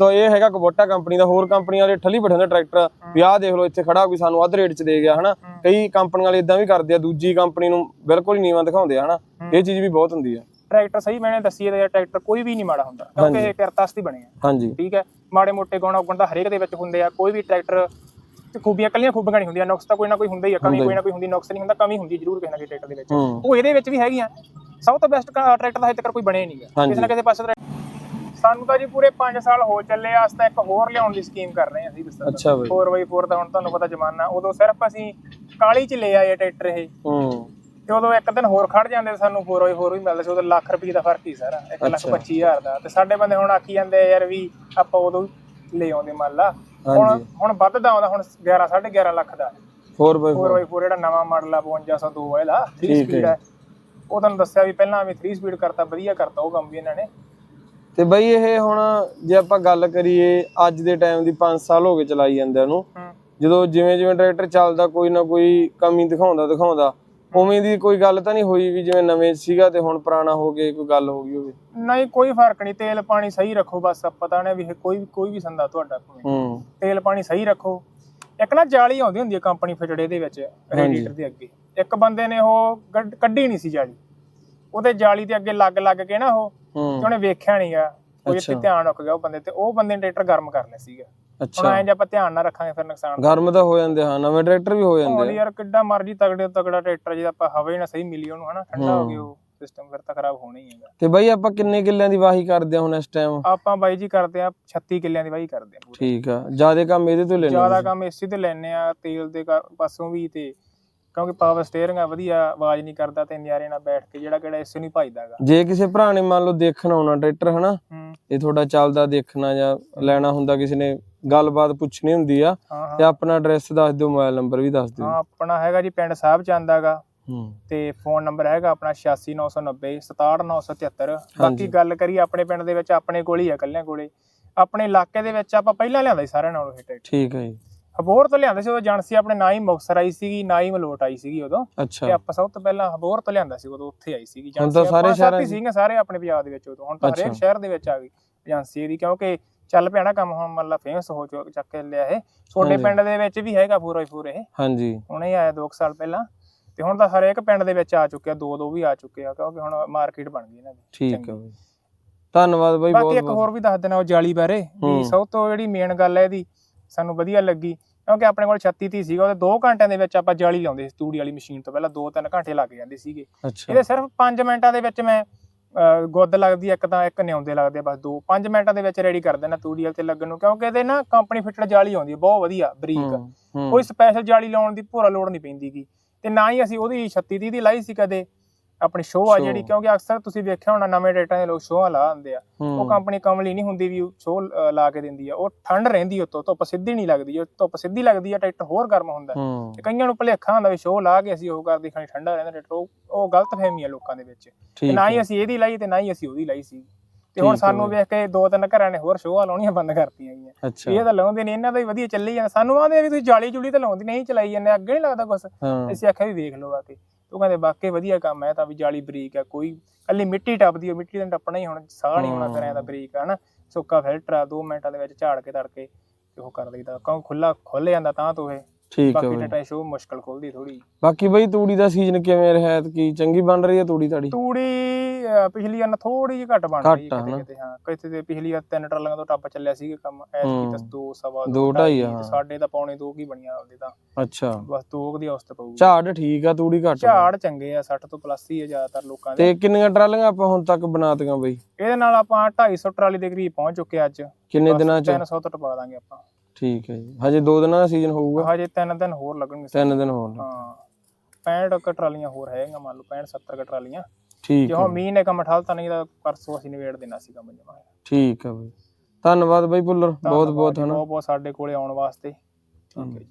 Speaker 1: ਤਾਂ ਇਹ ਹੈਗਾ ਕਬੋਟਾ ਕੰਪਨੀ ਦਾ ਹੋਰ ਕੰਪਨੀਆਂ ਵਾਲੇ ਠੱਲੀ ਬੈਠੇ ਹੁੰਦੇ ਟਰੈਕਟਰ ਵੀ ਆਹ ਦੇਖ ਲਓ ਇੱਥੇ ਖੜਾ ਕੋਈ ਸਾਨੂੰ ਅੱਧ ਰੇਟ 'ਚ ਦੇ ਗਿਆ ਹਨਾ? ਕਈ ਕੰਪਨੀਆਂ ਵਾਲੇ ਇਦਾਂ ਵੀ ਕਰਦੇ ਆ ਦੂਜੀ ਕੰਪਨੀ ਨੂੰ ਬਿਲਕੁਲ ਹੀ ਨੀਵਾਂ ਦਿਖਾਉਂਦੇ ਆ ਹਨਾ? ਇਹ ਚੀਜ਼ ਵੀ ਬਹੁਤ ਹੁੰਦੀ ਆ।
Speaker 2: ਟਰੈਕਟਰ ਸਹੀ ਮੈਨੇ ਦੱਸੀ ਇਹਦਾ ਟਰੈਕਟਰ ਕੋਈ ਵੀ ਨਹੀਂ ਮਾੜਾ ਹੁੰਦਾ ਕਿਉਂਕਿ ਇਹ ਕਿਰਤਾਸਤੀ ਬਣੇ ਆ।
Speaker 1: ਹਾਂਜੀ।
Speaker 2: ਠੀਕ ਹੈ ਮਾੜੇ ਮੋਟੇ ਗੁਣ ਔਗਣ ਤਾਂ ਹਰੇਕ ਦੇ ਵਿੱਚ ਹੁੰਦੇ ਆ ਕੋਈ ਵੀ ਟਰੈਕਟਰ ਤੇ ਖੂਬੀਆਂ ਕੱਲੀਆਂ ਖੂਬੀਆਂ ਨਹੀਂ ਹੁੰਦੀਆਂ ਨੁਕਸ ਤਾਂ ਕੋਈ ਨਾ ਕੋਈ ਹੁੰਦਾ ਹੀ ਆ ਕਮੀ ਕੋਈ ਨਾ ਕੋਈ ਹੁੰਦੀ ਨੁਕਸ ਨਹੀਂ ਹੁੰਦਾ ਕਮੀ ਹੁੰਦੀ ਜ਼ਰੂਰ ਕਿਸੇ ਨਾ ਕਿਸੇ ਟਰੈਕਟਰ ਦੇ ਵਿੱਚ।
Speaker 1: ਹੂੰ।
Speaker 2: ਉਹ ਇਹਦੇ ਵਿੱਚ ਵੀ ਹੈਗੀਆਂ ਸਭ ਤੋਂ ਬੈਸਟ ਟਰੈਕਟਰ ਦਾ ਹਜੇ ਤੱਕ ਕੋਈ ਬਣਿਆ ਹੀ ਨਹੀਂਗਾ
Speaker 1: ਹਾਂਜੀ।
Speaker 2: ਕਿਸੇ ਨਾ ਕਿਸੇ ਪਾਸੇ ਤਾਂ- ਸਾਨੂੰ ਤਾਂ ਜੀ ਪੂਰੇ 5 ਸਾਲ ਹੋ ਚੱਲੇ ਆ ਅਸੀਂ ਤਾਂ ਇੱਕ ਹੋਰ ਲਿਆਉਣ ਦੀ ਸਕੀਮ ਕਰ ਰਹੇ ਹਾਂ ਅਸੀਂ ਦੱਸਾਂ।
Speaker 1: ਅੱਛਾ ਬਈ।
Speaker 2: 4x4 ਦਾ ਹੁਣ ਤੁਹਾਨੂੰ ਪਤਾ ਜ਼ਮਾਨਾ ਉਦੋਂ ਸਿਰਫ ਅਸੀਂ ਕਾਲੀ ਚ ਲੈ ਆਏ ਟਰੈਕਟਰ ਇਹ।
Speaker 1: ਹੂੰ।
Speaker 2: ਤੇ ਉਦੋਂ ਇੱਕ ਦਿਨ ਹੋਰ ਖੜ ਜਾਂਦੇ ਸਾਨੂੰ 4x4 ਵੀ ਮਿਲਦਾ ਸੀ ਉਦੋਂ ਲੱਖ ਰੁਪਏ ਦਾ ਫ਼ਰਕ ਹੀ ਸਾਰਾ 1 ਲੱਖ 25000 ਦਾ। ਤੇ ਸਾਡੇ ਬੰਦੇ ਹੁਣ ਆਖੀ ਜਾਂਦੇ ਯਾਰ ਵੀ ਆਪਾਂ ਉਦੋਂ ਲੈ ਆਉਂਦੇ ਮੰਨ ਲਾ। ਹੁਣ ਹੁਣ ਵੱਧਦਾ ਆਉਂਦਾ ਹੁਣ 11 11.5 ਲੱਖ ਦਾ।
Speaker 1: 4x4
Speaker 2: 4x4 ਜਿਹੜਾ ਨਵਾਂ ਮਾਡਲ ਆ 5202 ਇਹਦਾ 3
Speaker 1: ਠੀਕ
Speaker 2: ਸਪੀਡ
Speaker 1: ਹੈ।
Speaker 2: ਹੈ ਉਹ ਤੁਹਾਨੂੰ ਦੱਸਿਆ ਵੀ ਪਹਿਲਾਂ ਵੀ 3 ਸਪੀਡ ਕਰਤਾ ਵਧੀਆ ਕਰਤਾ ਉਹ ਕੰਮ ਵੀ ਇਹਨਾਂ ਨੇ।
Speaker 1: ਤੇ ਬਈ ਇਹ ਹੁਣ ਜੇ ਆਪਾਂ ਗੱਲ ਕਰੀਏ ਅੱਜ ਦੇ ਟਾਈਮ ਦੀ 5 ਸਾਲ ਹੋ ਗਏ ਚਲਾਈ ਜਾਂਦਿਆਂ ਨੂੰ।
Speaker 2: ਹੂੰ।
Speaker 1: ਜਦੋਂ ਜਿਵੇਂ ਜਿਵੇਂ ਟਰੈਕਟਰ ਚੱਲਦਾ ਕੋਈ ਨਾ ਕੋਈ ਕਮੀ ਦਿਖਾਉਂਦਾ ਦਿਖਾਉਂਦਾ ਉਵੇਂ ਦੀ ਕੋਈ ਗੱਲ ਤਾਂ ਨਹੀਂ ਹੋਈ ਵੀ ਜਿਵੇਂ ਨਵੇਂ ਸੀਗਾ ਤੇ ਹੁਣ ਪੁਰਾਣਾ ਹੋ ਗਿਆ ਕੋਈ ਗੱਲ ਹੋ ਗਈ ਹੋਵੇ?
Speaker 2: ਨਹੀਂ ਕੋਈ ਫ਼ਰਕ ਨਹੀਂ ਤੇਲ ਪਾਣੀ ਸਹੀ ਰੱਖੋ ਬਸ ਪਤਾ ਨਹੀਂ ਵੀ ਇਹ ਕੋਈ ਕੋਈ ਵੀ ਸੰਦਾ ਤੁਹਾਡਾ।
Speaker 1: ਹੂੰ।
Speaker 2: ਤੇਲ ਪਾਣੀ ਸਹੀ ਰੱਖੋ। ਇੱਕ ਨਾ ਜਾਲੀ ਆਉਂਦੀ ਹੁੰਦੀ ਹੈ ਕੰਪਨੀ ਫਿਟੜੇ ਦੇ ਵਿੱਚ ਰੇਡੀਏਟਰ ਦੇ ਅੱਗੇ। ਇੱਕ ਬੰਦੇ ਨੇ ਉਹ ਕੱਢ- ਨਹੀਂ ਸੀ ਜਾਲੀ। ਉਹਦੇ ਜਾਲੀ ਦੇ ਅੱਗੇ ਲੱਗ ਲੱਗ ਕੇ ਨਾ ਉਹ ਤੇ ਉਹਨੇ ਵੇਖਿਆ ਨਹੀਂਗਾ ਕੋਈ। ਇੱਥੇ ਧਿਆਨ ਰੱਖ ਗਿਆ ਉਹ ਬੰਦੇ ਤੇ ਉਹ ਬੰਦੇ ਨੇ ਟਰੈਕਟਰ ਗਰਮ ਕਰ ਲਿਆ ਸੀਗਾ। ਹੁਣ
Speaker 1: ਅੱਛਾ।
Speaker 2: ਐਂ ਜੇ ਆਪਾਂ ਧਿਆਨ ਨਾ ਰੱਖਾਂਗੇ ਫਿਰ ਨੁਕਸਾਨ
Speaker 1: ਗਰਮ ਤਾਂ ਹੋ ਜਾਂਦੇ ਹਾਂ ਨਵੇਂ ਟਰੈਕਟਰ ਵੀ ਹੋ
Speaker 2: ਹੁਣ
Speaker 1: ਜਾਂਦੇ ਆ।
Speaker 2: ਯਾਰ ਕਿੱਡਾ ਮਰਜ਼ੀ ਤਗੜੇ ਤੋਂ ਤਗੜਾ ਟਰੈਕਟਰ ਜੇ ਆਪਾਂ ਹਵਾ ਹੀ ਨਾ ਸਹੀ ਮਿਲੀ ਉਹਨੂੰ ਹਨਾ ਠੰਡਾ ਹੋ। ਗਿਆ ਉਹ ਸਿਸਟਮ ਫਿਰ ਤਾਂ ਖਰਾਬ ਹੋਣਾ ਹੀ ਹੈਗਾ।
Speaker 1: ਤੇ ਬਈ ਆਪਾਂ ਕਿੰਨੇ ਕਿੱਲਿਆਂ ਦੀ ਵਾਹੀ ਕਰਦੇ ਆ ਹੁਣ ਇਸ ਟਾਈਮ
Speaker 2: ਆਪਾਂ ਬਾਈ ਜੀ ਕਰਦੇ ਆ 36 ਕਿੱਲਿਆਂ ਦੀ ਵਾਹੀ ਕਰਦੇ ਆ ਪੂਰੀ।
Speaker 1: ਠੀਕ ਆ ਜਿਆਦੇ ਕੰਮ ਇਹਦੇ ਤੋਂ ਲੈਣੇ
Speaker 2: ਜ਼ਿਆਦਾ ਕੰਮ ਇਸੇ ਤੇ ਲੈਣੇ ਆ ਤੇਲ ਦੇ ਕਾ- ਪਾਸੋਂ ਵੀ ਤੇ ਕਿਉਂਕਿ ਪਾਵਰ ਸਟੀਅਰਿੰਗ ਆ ਵਧੀਆ ਆਵਾਜ਼ ਨਹੀਂ ਕਰਦਾ ਤੇ ਨਿਆਰੇ ਨਾਲ ਬੈਠ ਕੇ ਜਿਹੜਾ ਕਿਹੜਾ ਇਸੇ ਨੂੰ ਭਜਦਾਗਾ
Speaker 1: ਜੇ ਕਿਸੇ ਭਰਾ ਨੇ ਮੰਨ ਲਓ ਦੇਖਣ ਆਉਣਾ ਟਰੈਕਟਰ ਹਨਾ
Speaker 2: ਹੂੰ।
Speaker 1: ਇਹ ਤੁਹਾਡਾ ਚੱਲਦਾ ਦੇਖਣਾ ਜਾਂ ਲੈਣਾ ਹੁੰਦਾ ਕਿਸੇ ਨੇ ਗੱਲਬਾਤ ਪੁੱਛਣੀ ਹੁੰਦੀ ਆ
Speaker 2: ਹਾਂ
Speaker 1: ਤੇ
Speaker 2: ਹਾਂ
Speaker 1: ਆਪਣਾ ਐਡਰੈਸ ਦੱਸ ਦਿਓ ਮੋਬਾਈਲ ਨੰਬਰ ਵੀ ਦੱਸ ਦਿਓ।
Speaker 2: ਹਾਂ ਆਪਣਾ ਹੈਗਾ ਜੀ ਪਿੰਡ ਸਾਹਿਬ ਚੰਦਾਗਾ।
Speaker 1: ਹੂੰ।
Speaker 2: ਤੇ ਫੋਨ ਨੰਬਰ ਹੈਗਾ ਆਪਣਾ 86990 67973 ਬਾਕੀ ਗੱਲ ਕਰੀ ਆਪਣੇ ਪਿੰਡ ਦੇ ਵਿੱਚ ਆਪਣੇ ਕੋਲ ਹੀ ਆ ਕੱਲਿਆਂ ਕੋਲੇ। ਆਪਣੇ ਇਲਾਕੇ ਦੇ ਵਿੱਚ ਆਪਾਂ ਪਹਿਲਾਂ ਲਿਆਂਦਾ ਸੀ ਸਾਰਿਆਂ ਨਾਲੋਂ ਇਹ ਟਰੈਕਟਰ
Speaker 1: ਠੀਕ ਹੈ ਜੀ।
Speaker 2: ਹਬੋਰ ਤੋਂ ਲਿਆਂਦਾ ਸੀ ਉਦੋਂ ਏਜੰਸੀ ਆਪਣੇ ਨਾ ਹੀ ਮੁਕਤਸਰ ਆਈ ਸੀਗੀ ਨਾ ਹੀ ਮਲੋਟ ਆਈ ਸੀਗੀ ਉਦੋਂ।
Speaker 1: ਅੱਛਾ।
Speaker 2: ਤੇ ਆਪਾਂ ਸਭ ਤੋਂ ਪਹਿਲਾਂ ਹਬੋਰ ਤੋਂ ਲਿਆਂਦਾ ਸੀ ਉਦੋਂ ਉੱਥੇ ਆਈ ਸੀਗੀ।
Speaker 1: ਹੁਣ ਤਾਂ
Speaker 2: ਏਜੰਸੀ
Speaker 1: ਸਾਰੇ
Speaker 2: ਆਪਾਂ
Speaker 1: ਸ਼ਹਿਰਾਂ
Speaker 2: ਸੀਗੇ ਸਾਰੇ ਆਪਣੇ ਪੰਜਾਬ ਦੇ ਵਿੱਚ ਉਦੋਂ। ਹੁਣ ਤਾਂ ਹਰੇਕ। ਸ਼ਹਿਰ ਦੇ ਵਿੱਚ ਆ ਗਈ। ਏਜੰਸੀ ਦੀ ਕਿਉਂਕਿ ਚੱਲ ਪਿਆ ਨਾ ਕੰਮ ਹੁਣ ਮਤਲਬ ਫੇਮਸ ਹੋ ਚੁੱਕ ਚੱਕ ਕੇ ਲਿਆ ਇਹ। ਛੋਟੇ। ਪਿੰਡ ਦੇ ਵਿੱਚ ਵੀ ਹੈਗਾ ਪੂਰਾ ਹੀ ਪੂਰਾ ਇਹ।
Speaker 1: ਹਾਂਜੀ।
Speaker 2: ਹੁਣੇ ਆਇਆ 2 ਸਾਲ ਪਹਿਲਾਂ। ਤੇ ਹੁਣ ਤਾਂ ਹਰੇਕ ਪਿੰਡ ਦੇ ਵਿੱਚ ਆ ਚੁੱਕਿਆ ਦੋ ਦੋ ਵੀ ਆ ਚੁੱਕੇ ਆ ਕਿਉਂਕਿ ਹੁਣ ਮਾਰਕੀਟ ਬਣ ਗਈ ਇਹਨਾਂ ਦੀ।
Speaker 1: ਠੀਕ ਹੈ। ਬਈ। ਧੰਨਵਾਦ ਬਈ
Speaker 2: ਬਾਕੀ
Speaker 1: ਬਹੁਤ
Speaker 2: ਇੱਕ
Speaker 1: ਬਹੁਤ।
Speaker 2: ਹੋਰ ਵੀ ਦੱਸ ਦੇਣਾ ਉਹ ਜਾਲੀ ਬਾਰੇ। ਵੀ ਸਭ ਤੋਂ ਜਿਹੜੀ ਮੇਨ ਗੱਲ ਹੈ ਇਹਦੀ ਸਾਨੂੰ ਵਧੀਆ ਲੱਗੀ। ਕਿਉਂਕਿ ਆਪਣੇ ਕੋਲ 36 30 ਸੀਗਾ ਉਹਦੇ 2 ਘੰਟਿਆਂ ਦੇ ਵਿੱਚ ਆਪਾਂ ਜਾਲੀ ਲਾਉਂਦੇ ਸੀ ਤੂੜੀ ਵਾਲੀ ਮਸ਼ੀਨ ਤੋਂ ਪਹਿਲਾਂ 2-3 ਘੰਟੇ ਲੱਗ ਜਾਂਦੇ ਸੀਗੇ। ਇਹਦੇ ਸਿਰਫ 5 ਮਿੰਟਾਂ ਦੇ ਵਿੱਚ ਮੈਂ ਗੁੱਦ ਲੱਗਦੀ ਇੱਕ ਤਾਂ ਇੱਕ ਨਿਉਂਦੇ ਲੱਗਦੇ ਬਸ ਦੋ। 5 ਮਿੰਟਾਂ ਦੇ ਵਿੱਚ ਰੈਡੀ ਕਰ ਦੇਣਾ ਤੂੜੀ ਵਾਲੇ ਤੇ ਲੱਗਣ ਨੂੰ ਕਿਉਂਕਿ ਇਹਦੇ ਨਾ ਕੰਪਨੀ ਫਿੱਟਡ ਜਾਲੀ ਆਉਂਦੀ ਹੈ ਬਹੁਤ ਵਧੀਆ ਬਰੀਕ। ਕੋਈ ਸਪੈਸ਼ਲ ਜਾਲੀ ਲਾਉਣ ਦੀ ਪੂਰਾ ਲੋੜ ਨਹੀਂ ਪੈਂਦੀਗੀ। ਤੇ ਨਾ ਹੀ ਅਸੀਂ ਉਹਦੀ 36 30 ਦੀ ਲਾਈ ਸੀ ਕਦੇ। ਆਪਣੀ ਸ਼ੋਅ ਆ। ਜਿਹੜੀ ਕਿਉਂਕਿ ਅਕਸਰ ਤੁਸੀਂ ਵੇਖਿਆ ਹੋਣਾ ਨਵੇਂ ਡੇਟਾ ਦੇ ਲੋਕ ਸ਼ੋਅ ਲਾ ਦਿੰਦੇ ਆ। ਉਹ ਕੰਪਨੀ ਕਮਲੀ ਨਹੀਂ ਹੁੰਦੀ ਵੀ ਸ਼ੋਅ ਲਾ ਕੇ ਦਿੰਦੀ ਆ। ਉਹ ਠੰਡ ਰਹਿੰਦੀ ਉੱਤੋਂ ਧੁੱਪ ਸਿੱਧੀ ਨਹੀਂ ਲੱਗਦੀ। ਜੇ ਧੁੱਪ ਸਿੱਧੀ ਲੱਗਦੀ ਆ ਟਰੈਕਟਰ ਹੋਰ ਗਰਮ ਹੁੰਦਾ। ਤੇ ਕਈਆਂ ਨੂੰ ਭੁਲੇਖਾ ਹੁੰਦਾ ਵੀ ਸ਼ੋਅ ਲਾ ਕੇ ਅਸੀਂ ਉਹ ਕਰਦੇ ਖਾਣੀ ਠੰਡਾ ਰਹਿੰਦਾ ਟਰੈਕਟਰ ਉਹ ਗਲਤ ਫਹਿਮੀ ਆ ਲੋਕਾਂ ਦੇ ਵਿੱਚ। ਤੇ ਨਾ
Speaker 1: ਹੈ
Speaker 2: ਅਸੀਂ ਇਹਦੀ ਲਾਈ ਤੇ ਨਾ ਹੀ ਅਸੀਂ ਉਹਦੀ ਲਾਈ ਸੀ। ਤੇ ਹੁਣ ਸਾਨੂੰ। ਵੇਖ ਕੇ ਦੋ ਤਿੰਨ ਘਰਾਂ ਨੇ ਹੋਰ ਸ਼ੋਅ ਲਾਉਣੀਆਂ ਬੰਦ ਕਰਤੀਆਂ ਗਈਆਂ। ਇਹ ਤਾਂ ਲਾਉਂਦੇ ਨਹੀਂ ਇਹਨਾਂ ਦਾ ਹੀ ਵਧੀਆ ਚੱਲੀ ਜਾਂਦਾ। ਸਾਨੂੰ ਆਂਦੇ ਵੀ ਤੁਸੀਂ ਜਾਲੀ ਜੁਲੀ ਤਾਂ ਲਾਉਂਦੀ ਨਹੀਂ ਚਲਾਈ ਜਾਂਦੇ ਅੱਗੇ ਨਹੀਂ ਲੱਗਦਾ
Speaker 1: ਹਾਂ।
Speaker 2: ਅਸੀਂ ਆਖਿਆ ਵੀ ਵੇਖ ਲਓ ਆ ਕੇ। ਉਹ ਕਹਿੰਦੇ ਵਾਕਈ ਵਧੀਆ ਕੰਮ ਹੈ ਤਾਂ ਵੀ ਜਾਲੀ ਬਰੀਕ ਆ ਕੋਈ ਕੱਲੀ ਮਿੱਟੀ ਟੱਪਦੀ ਆ ਮਿੱਟੀ ਦਾ ਟੱਪਣਾ ਹੀ ਹੁਣ, ਸਾਹ ਨਹੀਂ ਹੋਣਾ ਕਰਿਆ ਤਾਂ ਬਰੀਕ ਆ ਹਨਾ ਸੁੱਕਾ ਫਿਲਟਰ ਆ 2 ਮਿੰਟਾਂ ਦੇ ਵਿੱਚ ਝਾੜ ਕੇ ਤੜਕੇ ਤੇ ਉਹ ਕਰ ਦਈਦਾ ਕਿਉਂ ਖੁੱਲਾ ਖੁੱਲ ਜਾਂਦਾ ਤਾਂ ਤੋਂ ਇਹ।
Speaker 1: ਠੀਕ ਹੈ
Speaker 2: ਬਾਕੀ
Speaker 1: ਬਈ।
Speaker 2: ਟਟਾ ਸ਼ੋ ਮੁਸ਼ਕਲ ਖੁੱਲਦੀ ਥੋੜੀ
Speaker 1: ਬਾਕੀ ਬਈ ਤੂੜੀ ਦਾ ਸੀਜ਼ਨ ਕਿਵੇਂ ਰਿਹਾ ਕੀ ਚੰਗੀ ਬਣ ਰਹੀ ਹੈ ਤੂੜੀ ਤਾੜੀ?
Speaker 2: ਤੂੜੀ ਅਹ, ਪਿਛਲੀ ਵਾਰ ਥੋੜੀ ਜਿਹੀ ਘੱਟ ਬਣ ਰਹੀ
Speaker 1: ਘੱਟ ਆ
Speaker 2: ਕਿਤੇ
Speaker 1: ਹਨਾ?
Speaker 2: ਕਿਤੇ ਹਾਂ। ਕਿਤੇ ਤੇ ਪਿਛਲੀ ਵਾਰ ਤਿੰਨ ਟਰਾਲੀਆਂ ਤੋਂ ਟੱਪ ਚੱਲਿਆ ਸੀਗਾ ਕੰਮ। ਐਤਕੀ
Speaker 1: ਹੂੰ।
Speaker 2: ਤਾਂ ਦੋ ਸਵਾ
Speaker 1: ਦੋ ਢਾਈ ਆ, ਹਾਂ।
Speaker 2: ਸਾਡੇ ਤਾਂ ਪੌਣੇ ਦੋ ਕੀ ਬਣੀਆਂ ਉਹਦੇ ਤਾਂ।
Speaker 1: ਅੱਛਾ।
Speaker 2: ਬਸ ਦੋ ਕੁ ਦੀ ਔਸਤ ਪਊਗੀ।
Speaker 1: ਝਾੜ ਠੀਕ ਆ ਤੂੜੀ ਘੱਟ ਆ।
Speaker 2: ਝਾੜ ਚੰਗੇ ਆ 60 ਤੋਂ ਪਲੱਸ ਹੀ ਆ ਜ਼ਿਆਦਾਤਰ ਲੋਕਾਂ ਦੇ।
Speaker 1: ਤੇ ਕਿੰਨੀਆਂ ਟਰਾਲੀਆਂ ਆਪਾਂ ਹੁਣ ਤੱਕ ਬਣਾਤੀਆਂ ਬਈ?
Speaker 2: ਇਹਦੇ ਨਾਲ ਆਪਾਂ 250 ਟਰਾਲੀ ਦੇ ਕਰੀਬ ਪਹੁੰਚ ਚੁੱਕੇ ਅੱਜ।
Speaker 1: ਕਿੰਨੇ
Speaker 2: ਬਸ
Speaker 1: ਦਿਨਾਂ ਚ?
Speaker 2: 300 ਤੋਂ ਟਪਾ ਦਾਂਗੇ ਆਪਾਂ।
Speaker 1: ਠੀਕ ਹੈ ਜੀ। ਹਜੇ ਦੋ ਦਿਨਾਂ ਦਾ ਸੀਜ਼ਨ ਹੋਊਗਾ?
Speaker 2: ਹਜੇ ਤਿੰਨ ਦਿਨ ਹੋਰ ਲੱਗਣਗੇ
Speaker 1: ਤਿੰਨ ਦਿਨ ਹੋਰ
Speaker 2: ਹਾਂ 65 ਕੁ ਟਰਾਲੀਆਂ ਹੋਰ ਹੈਗੀਆਂ ਮੰਨ ਲਓ 65 70 ਕੁ ਟਰਾਲੀਆਂ।
Speaker 1: ਠੀਕ
Speaker 2: ਜੇ
Speaker 1: ਹੈ।
Speaker 2: ਹੁਣ ਮੀਂਹ ਨੇ ਕੰਮ ਠਾਲਤਾ ਨਹੀਂ ਤਾਂ ਪਰਸੋਂ ਅਸੀਂ ਨਿਬੇੜ ਦੇਣਾ ਸੀ ਕੰਮ ਜਮਾ
Speaker 1: ਠੀਕ ਹੈ ਬਈ। ਧੰਨਵਾਦ ਬਈ ਭੁੱਲਰ। ਬਹੁਤ ਬਹੁਤ ਹਨਾ।
Speaker 2: ਬਹੁਤ ਬਹੁਤ ਸਾਡੇ ਕੋਲੇ ਆਉਣ ਵਾਸਤੇ। ਠੀਕ ਹੈ। ਜੀ।